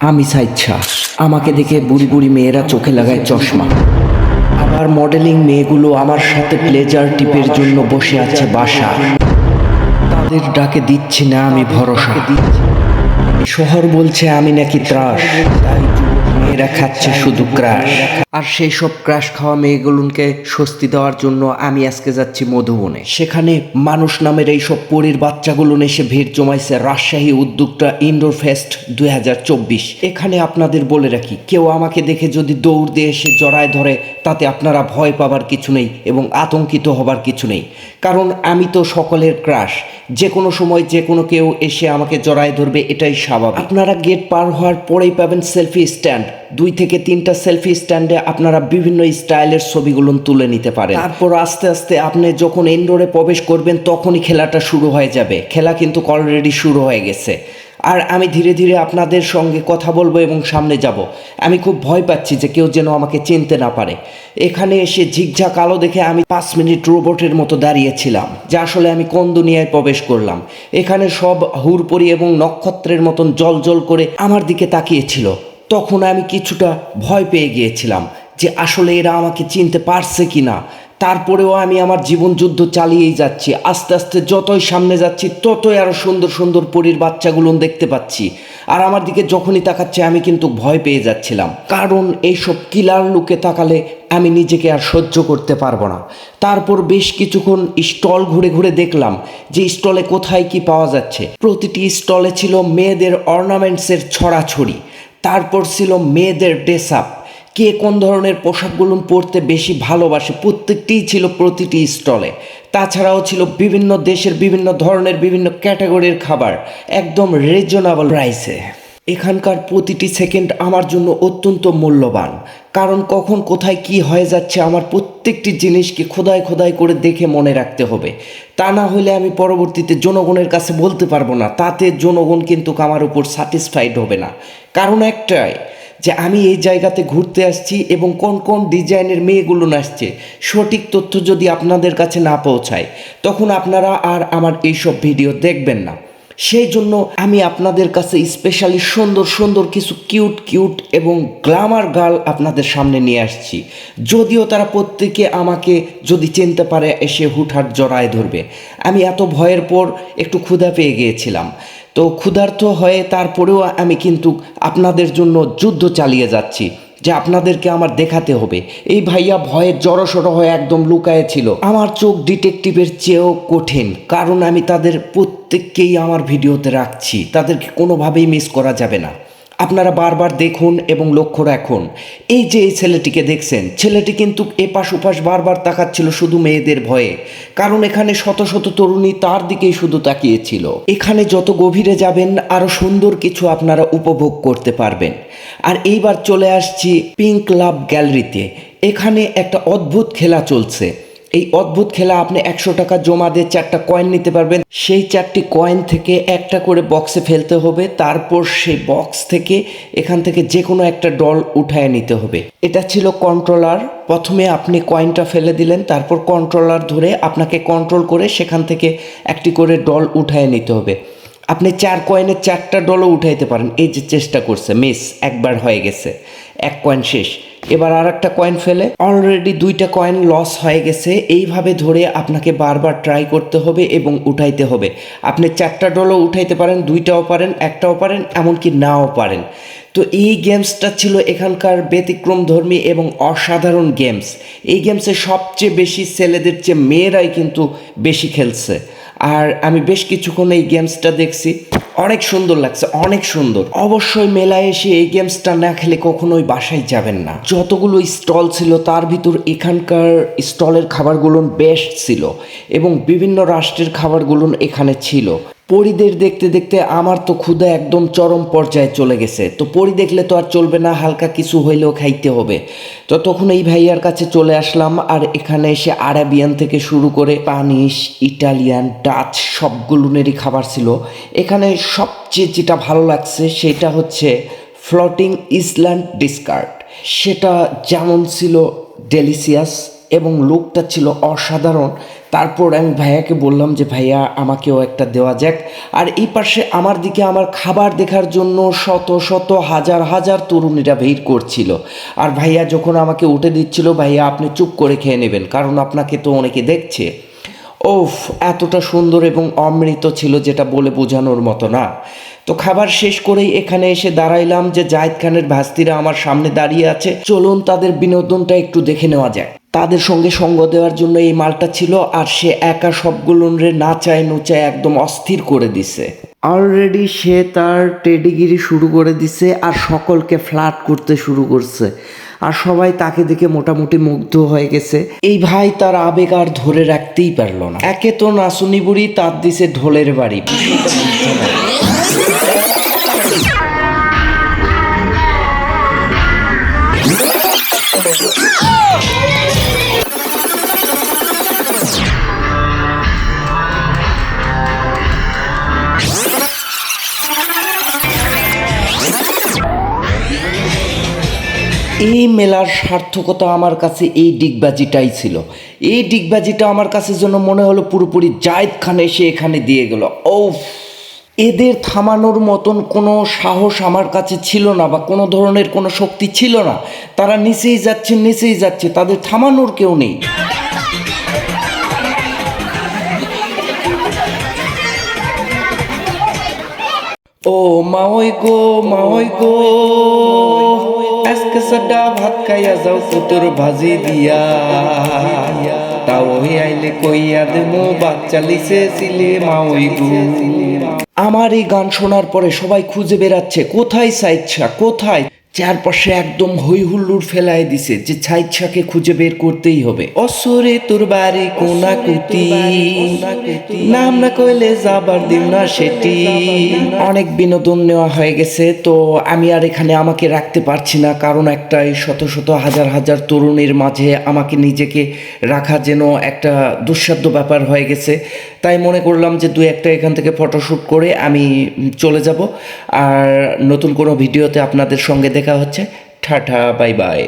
আমি সাইচ্ছা। আমাকে দেখে বুড়ি বুড়ি মেয়েরা চোখে লাগায় চশমা। আবার মডেলিং মেয়েগুলো আমার সাথে প্লেজার টিপের জন্য বসে আছে বাসা। তাদের ডাকে দিচ্ছি না আমি ভরসা। শহর বলছে আমি নাকি ত্রাস। তাই মেয়েরা খাচ্ছে শুধু ক্রাশ। আর সেই সব ক্রাশ খাওয়া মেয়েগুলোকে স্বস্তি দেওয়ার জন্য আমি আজকে যাচ্ছি মধুবনে। সেখানে মানুষ নামের এই সব পরীর বাচ্চাগুলো এসে ভিড় জমাইছে রাজশাহী উদ্যোগটা ইনডোর ফেস্ট দুই হাজার চব্বিশ। এখানে আপনাদের বলে রাখি, কেউ আমাকে দেখে যদি দৌড় দিয়ে এসে জড়ায় ধরে, তাতে আপনারা ভয় পাবার কিছু নেই এবং আতঙ্কিত হবার কিছু নেই। কারণ আমি তো সকলের ক্রাশ, যে কোনো সময় যে কোনো কেউ এসে আমাকে জড়ায় ধরবে, এটাই স্বাভাবিক। আপনারা গেট পার হওয়ার পরেই পাবেন সেলফি স্ট্যান্ড দুই থেকে তিনটা সেলফি স্ট্যান্ডে আপনারা বিভিন্ন স্টাইলের ছবিগুলো তুলে নিতে পারেন। তারপর আস্তে আস্তে আপনি যখন ইনডোরে প্রবেশ করবেন, তখনই খেলাটা শুরু হয়ে যাবে। খেলা কিন্তু অলরেডি শুরু হয়ে গেছে। আর আমি ধীরে ধীরে আপনাদের সঙ্গে কথা বলব এবং সামনে যাব। আমি খুব ভয় পাচ্ছি যে কেউ যেন আমাকে চিনতে না পারে। এখানে এসে ঝিকঝাক আলো দেখে আমি পাঁচ মিনিট রোবটের মতো দাঁড়িয়েছিলাম, যে আসলে আমি কোন দুনিয়ায় প্রবেশ করলাম। এখানে সব হুরপরি এবং নক্ষত্রের মতন জল জল করে আমার দিকে তাকিয়েছিল। তখন আমি কিছুটা ভয় পেয়ে গিয়েছিলাম যে আসলে এরা আমাকে চিনতে পারছে কি না তারপরেও আমি আমার জীবন যুদ্ধ চালিয়েই যাচ্ছি। আস্তে আস্তে যতই সামনে যাচ্ছি, ততই আরও সুন্দর সুন্দর পরীর বাচ্চাগুলো দেখতে পাচ্ছি। আর আমার দিকে যখনই তাকাচ্ছে, আমি কিন্তু ভয় পেয়ে যাচ্ছিলাম। কারণ এইসব কিলার লুকে তাকালে আমি নিজেকে আর সহ্য করতে পারব না। তারপর বেশ কিছুক্ষণ স্টল ঘুরে ঘুরে দেখলাম যে স্টলে কোথায় কি পাওয়া যাচ্ছে। প্রতিটি স্টলে ছিল মেয়েদের অর্নামেন্টসের ছড়াছড়ি। তারপর ছিল মেয়েদের ড্রেস আপ কে কোন ধরনের পোশাকগুলো পরতে বেশি ভালোবাসে প্রত্যেকটিই ছিল প্রতিটি স্টলে তাছাড়াও ছিল বিভিন্ন দেশের বিভিন্ন ধরনের বিভিন্ন ক্যাটাগরির খাবার, একদম রিজনেবল প্রাইসে এখানকার প্রতিটি সেকেন্ড আমার জন্য অত্যন্ত মূল্যবান। কারণ কখন কোথায় কি হয়ে যাচ্ছে আমার প্রত্যেকটি জিনিসকে খোদাই খোদাই করে দেখে মনে রাখতে হবে। তা না হলে আমি পরবর্তীতে জনগণের কাছে বলতে পারব না, তাতে জনগণ কিন্তু আমার উপর স্যাটিসফাইড হবে না। কারণ একটাই, যে আমি এই জায়গাতে ঘুরতে আসছি এবং কোন কোন ডিজাইনের মেয়েগুলো আসছে সঠিক তথ্য যদি আপনাদের কাছে না পৌঁছায়, তখন আপনারা আর আমার এইসব ভিডিও দেখবেন না। সেই জন্য আমি আপনাদের কাছে স্পেশালি সুন্দর সুন্দর কিছু কিউট কিউট এবং গ্লামার গার্ল আপনাদের সামনে নিয়ে আসছি। যদিও তারা প্রত্যেকে আমাকে যদি চিনতে পারে, এসে হুটহাট জড়ায় ধরবে। আমি এত ভয়ের পর একটু ক্ষুধা পেয়ে গিয়েছিলাম। তো ক্ষুধার্ত হয়ে তারপরেও আমি কিন্তু আপনাদের জন্য যুদ্ধ চালিয়ে যাচ্ছি। যে আপনাদেরকে আমার দেখাতে হবে। এই ভাইয়া ভয়ে জড়সড় হয়ে একদম লুকায়ে ছিল। আমার চোখ ডিটেকটিভের চেয়েও কঠিন, কারণ আমি তাদের প্রত্যেককেই আমার ভিডিওতে রাখছি। তাদেরকে কোনোভাবেই মিস করা যাবে না। আপনারা বারবার দেখুন এবং লক্ষ্য রাখুন। এই যে এই ছেলেটিকে দেখছেন, ছেলেটি কিন্তু এপাশ ওপাশ বারবার তাকাচ্ছিল শুধু মেয়েদের ভয়ে। কারণ এখানে শত শত তরুণী তার দিকেই শুধু তাকিয়েছিল। এখানে যত গভীরে যাবেন আরও সুন্দর কিছু আপনারা উপভোগ করতে পারবেন। আর এইবার চলে আসছি পিঙ্ক লাভ গ্যালারিতে এখানে একটা অদ্ভুত খেলা চলছে। এই অদ্ভুত খেলা আপনি একশো টাকা জমা দিয়ে চারটা কয়েন নিতে পারবেন। সেই চারটি কয়েন থেকে একটা করে বক্সে ফেলতে হবে, তারপর সেই বক্স থেকে এখান থেকে যে কোনো একটা ডল উঠায় নিতে হবে। এটা ছিল কন্ট্রোলার প্রথমে আপনি কয়েনটা ফেলে দিলেন, তারপর কন্ট্রোলার ধরে আপনাকে কন্ট্রোল করে সেখান থেকে একটি করে ডল উঠায় নিতে হবে। আপনি চার কয়েনের চারটা ডলও উঠাইতে পারেন। এই যে চেষ্টা করছে মিস একবার হয়ে গেছে। এক কয়েন শেষ। এবার আর একটা কয়েন ফেলে। অলরেডি দুইটা কয়েন লস হয়ে গেছে। এইভাবে ধরে আপনাকে বারবার ট্রাই করতে হবে এবং উঠাইতে হবে। আপনি চারটা ডলও উঠাইতে পারেন, দুইটাও পারেন, একটাও পারেন, এমনকি নাও পারেন। তো এই গেমসটা ছিল এখানকার ব্যতিক্রম ধর্মী এবং অসাধারণ গেমস এই গেমসে সবচেয়ে বেশি ছেলেদের চেয়ে মেয়েরাই কিন্তু বেশি খেলছে। আর আমি বেশ কিছুক্ষণ এই গেমসটা দেখছি। অনেক সুন্দর লাগছে, অনেক সুন্দর। অবশ্যই মেলায় এসে এই গেমসটা না খেলে কখনোই বাসায় যাবেন না। যতগুলো স্টল ছিল, তার ভিতর এখানকার স্টলের খাবারগুলো বেস্ট ছিল এবং বিভিন্ন রাষ্ট্রের খাবারগুলো এখানে ছিল। পরিদের দেখতে দেখতে আমার তো ক্ষুধা একদম চরম পর্যায়ে চলে গেছে। তো পরি দেখলে তো আর চলবে না, হালকা কিছু হইলেও খাইতে হবে। তো তখন এই ভাইয়ার কাছে চলে আসলাম আর এখানে এসে আরাবিয়ান থেকে শুরু করে পানিশ ইটালিয়ান, ডাচ সবগুলোনেরই খাবার ছিল। এখানে সবচেয়ে যেটা ভালো লাগছে সেটা হচ্ছে ফ্লোটিং ইসল্যান্ড ডিসকার্ট সেটা যেমন ছিল ডেলিসিয়াস এবং লুকটা ছিল অসাধারণ। তারপর আমি ভাইয়াকে বললাম যে, ভাইয়া, আমাকেও একটা দেওয়া যাক। আর এই পাশে আমার দিকে আমার খাবার দেখার জন্য শত শত, হাজার হাজার তরুণীরা ভিড় করছিল। আর ভাইয়া যখন আমাকে উঠে দিচ্ছিল, ভাইয়া, আপনি চুপ করে খেয়ে নেবেন, কারণ আপনাকে তো অনেকে দেখছে। ওফ, এতটা সুন্দর এবং অমৃত ছিল যেটা বলে বোঝানোর মতো না। তো খাবার শেষ করেই এখানে এসে দাঁড়াইলাম যে জাহিদ খানের ভাস্তিরা আমার সামনে দাঁড়িয়ে আছে। চলুন তাদের বিনোদনটা একটু দেখে নেওয়া যায় তাদের সঙ্গে সঙ্গ দেওয়ার জন্য এই মালটা ছিল আর সে একা সবগুলোরে নাচায় নুচায় একদম অস্থির করে দিছে। অলরেডি সে তার টেডিগিরি শুরু করে দিছে আর সকলকে ফ্ল্যাট করতে শুরু করছে। আর সবাই তাকে দেখে মোটামুটি মুগ্ধ হয়ে গেছে। এই ভাই তার আবেগ আর ধরে রাখতেই পারল না। একে তো নাসুনি বুড়ি তার দিছে ঢোলের বাড়ি। এই মেলার সার্থকতা আমার কাছে এই ডিগবাজিটাই ছিল। এই ডিগবাজিটা আমার কাছে যেন মনে হলো পুরোপুরি জায়েদ খান এসে এখানে দিয়ে গেল। ও এদের থামানোর মতন কোনো সাহস আমার কাছে ছিল না বা কোনো ধরনের কোনো শক্তি ছিল না। তারা নিচেই যাচ্ছে নিচেই যাচ্ছে, তাদের থামানোর কেউ নেই। ও মাওই গো মাওই গো। আজকে সাডা ভাত খাইয়া যাও কুতুর ভাজি দিয়া। তাও আইলে কইয়া দেমো বাচ্চা লিসে ছিলে মাওই গু। আমার এই গান শোনার পরে সবাই খুঁজে বেড়াচ্ছে, কোথায় সাইচ্ছা, কোথায়? চারপাশে একদম হই হুল্লুর ফেলায় দিছে যে ছাইচ্ছাকে খুঁজে বের করতেই হবে। অসরে তোর বাড়ি কোনা কুতি নাম না কইলে যাবার দিন না সেটি। অনেক বিনোদন নেওয়া হয়ে গেছে, তো আমি আর এখানে আমাকে রাখতে পারছি না, কারণ একটা এই শত শত হাজার হাজার তরুণের মাঝে আমাকে নিজেকে রাখা যেন একটা দুঃসাধ্য ব্যাপার হয়ে গেছে। তাই মনে করলাম যে দু একটা এখান থেকে ফটোশ্যুট করে আমি চলে যাব। আর নতুন কোনো ভিডিওতে আপনাদের সঙ্গে দেখা হচ্ছে। ঠাঠা বাই বাই